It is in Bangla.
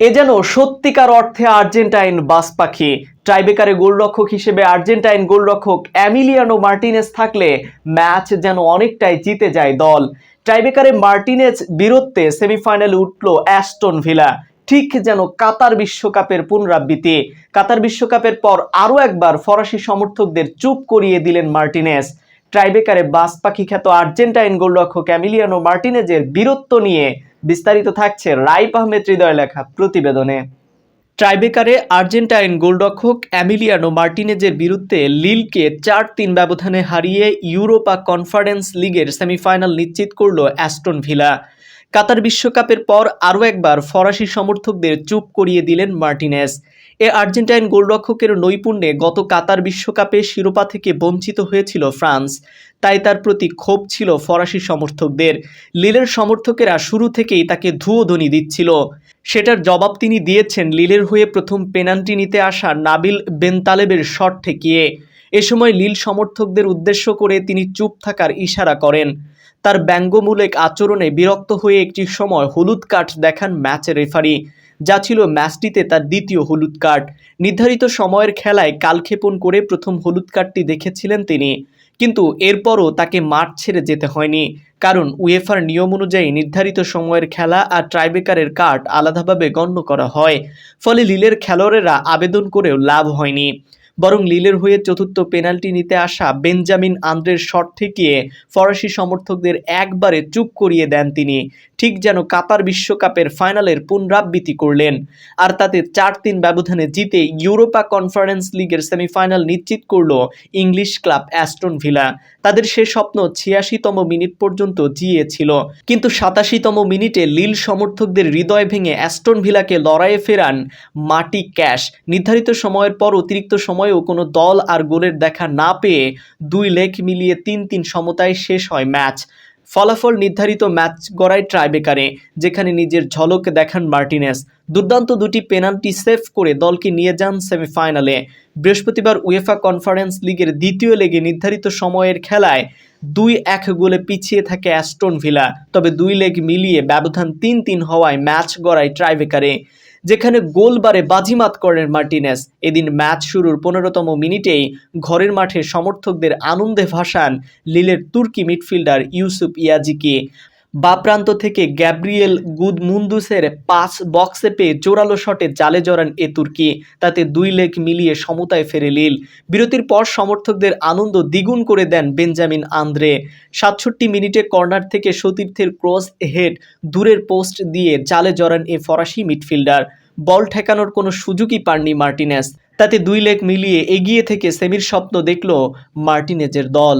এ যেন সত্যিকার অর্থে আর্জেন্টাইন বাস পাখি। ট্রাইবেকারে গোলরক্ষক হিসেবে আর্জেন্টাইন গোলরক্ষক অ্যামিলিয়ানো মার্টিনেস থাকলে ম্যাচ যেন অনেকটাই জিতে যায় দল। ট্রাইবেকারে মার্টিনেজ বীরত্বে সেমিফাইনালে উঠল অ্যাস্টন ভিলা। ঠিক যেন কাতার বিশ্বকাপের পুনরাবৃত্তি। কাতার বিশ্বকাপের পর আরও একবার ফরাসি সমর্থকদের চুপ করিয়ে দিলেন মার্টিনেস ট্রাইবেকারে বাস পাখি খ্যাত আর্জেন্টাইন গোলরক্ষক অ্যামিলিয়ানো মার্টিনেজের বীরত্ব নিয়ে বিস্তারিত থাকছে রাইপ আহমেদ হৃদয় লেখা প্রতিবেদনে। ট্রাইবেকারে আর্জেন্টাইন গোলরক্ষক অ্যামিলিয়ানো মার্টিনেজের বিরুদ্ধে লিলকে চার তিন ব্যবধানে হারিয়ে ইউরোপা কনফারেন্স লিগের সেমিফাইনাল নিশ্চিত করল অ্যাস্টন ভিলা। কাতার বিশ্বকাপের পর আরও একবার ফরাসি সমর্থকদের চুপ করিয়ে দিলেন মার্টিনেস। এ আর্জেন্টাইন গোলরক্ষকের নৈপুণ্যে গত কাতার বিশ্বকাপে শিরোপা থেকে বঞ্চিত হয়েছিল ফ্রান্স। তাই তার প্রতি ক্ষোভ ছিল ফরাসি সমর্থকদের। লিলের সমর্থকেরা শুরু থেকেই তাকে ধুয়োধ্বনি দিচ্ছিল। সেটার জবাব তিনি দিয়েছেন লিলের হয়ে প্রথম পেনাল্টি নিতে আসা নাবিল বেনতালেবের শট ঠেকিয়ে। এ সময় লিল সমর্থকদের উদ্দেশ্য করে তিনি চুপ থাকার ইশারা করেন। তার ব্যঙ্গমূলক আচরণে বিরক্ত হয়ে একটি সময় হলুদ কার্ড দেখান ম্যাচের রেফারি। যা ছিল ম্যাচটিতে তার দ্বিতীয় হলুদ কার্ড। নির্ধারিত সময়ের খেলায় কালক্ষেপণ করে প্রথম হলুদ কার্ডটি দেখেছিলেন তিনি। কিন্তু এরপরও তাকে মাঠ ছেড়ে যেতে হয়নি। কারণ উয়েফার নিয়ম অনুযায়ী নির্ধারিত সময়ের খেলা আর ট্রাইবেকারের কার্ড আলাদাভাবে গণ্য করা হয়। ফলে লিলের খেলোয়াড়েরা আবেদন করেও লাভ হয়নি। বরং লিলের হয়ে চতুর্থ পেনাল্টি নিতে আসা বেঞ্জামিন আন্দ্রের শট ঠেকিয়ে ফরাসি সমর্থকদের একবারে চুপ করিয়ে দেন তিনি। ঠিক যেন কাতার বিশ্বকাপের ফাইনালের পুনরাবৃত্তি করলেন। আর তাতে চার তিন ব্যবধানে জিতে ইউরোপা কনফারেন্স লিগের সেমিফাইনাল নিশ্চিত করল ইংলিশ ক্লাব অ্যাস্টন ভিলা। তাদের সে স্বপ্ন ছিয়াশিতম মিনিট পর্যন্ত জিয়েছিল। কিন্তু সাতাশিতম মিনিটে লিল সমর্থকদের হৃদয় ভেঙে অ্যাস্টন ভিলাকে লড়াইয়ে ফেরান মাটি ক্যাশ। নির্ধারিত সময়ের পর অতিরিক্ত সময়েও কোনো দল আর গোলের দেখা না পেয়ে দুই লেগ মিলিয়ে তিন তিন সমতায় শেষ হয় ম্যাচ। ফলাফল নির্ধারিত ম্যাচ গড়ায় ট্রাইবেকারে যেখানে নিজের ঝলক দেখান মার্টিনেস। দুর্দান্ত দুটি পেনাল্টি সেভ করে দলকে নিয়ে যান সেমিফাইনালে। বৃহস্পতিবার উয়েফা কনফারেন্স লিগের দ্বিতীয় লেগে নির্ধারিত সময়ের খেলায় দুই এক গোলে পিছিয়ে থাকে অ্যাস্টন ভিলা। তবে দুই লেগ মিলিয়ে ব্যবধান তিন তিন হওয়ায় ম্যাচ গড়ায় ট্রাইবেকারে যেখানে গোলবারে বাজিমাত করেন মার্টিনেস। এদিন ম্যাচ শুরুর পনেরোতম মিনিটেই ঘরের মাঠে সমর্থকদের আনন্দে ভাসান লিলের তুর্কি মিডফিল্ডার ইউসুফ ইয়াজিকে। বা প্রান্ত থেকে গ্যাব্রিয়েল গুদমুন্দুসের পাস বক্সে পেয়ে জোরালো শটে জালে জড়ান এ তুর্কি। তাতে দুই লেগ মিলিয়ে সমতায় ফেরে লিল। বিরতির পর সমর্থকদের আনন্দ দ্বিগুণ করে দেন বেঞ্জামিন আন্দ্রে। সাতষট্টি মিনিটে কর্নার থেকে সতীর্থের ক্রস হেড দূরের পোস্ট দিয়ে জালে জড়ান এ ফরাসি মিডফিল্ডার। বল ঠেকানোর কোনো সুযোগই পাননি মার্টিনেস। তাতে দুই লেগ মিলিয়ে এগিয়ে থেকে সেমির স্বপ্ন দেখল মার্টিনেজের দল।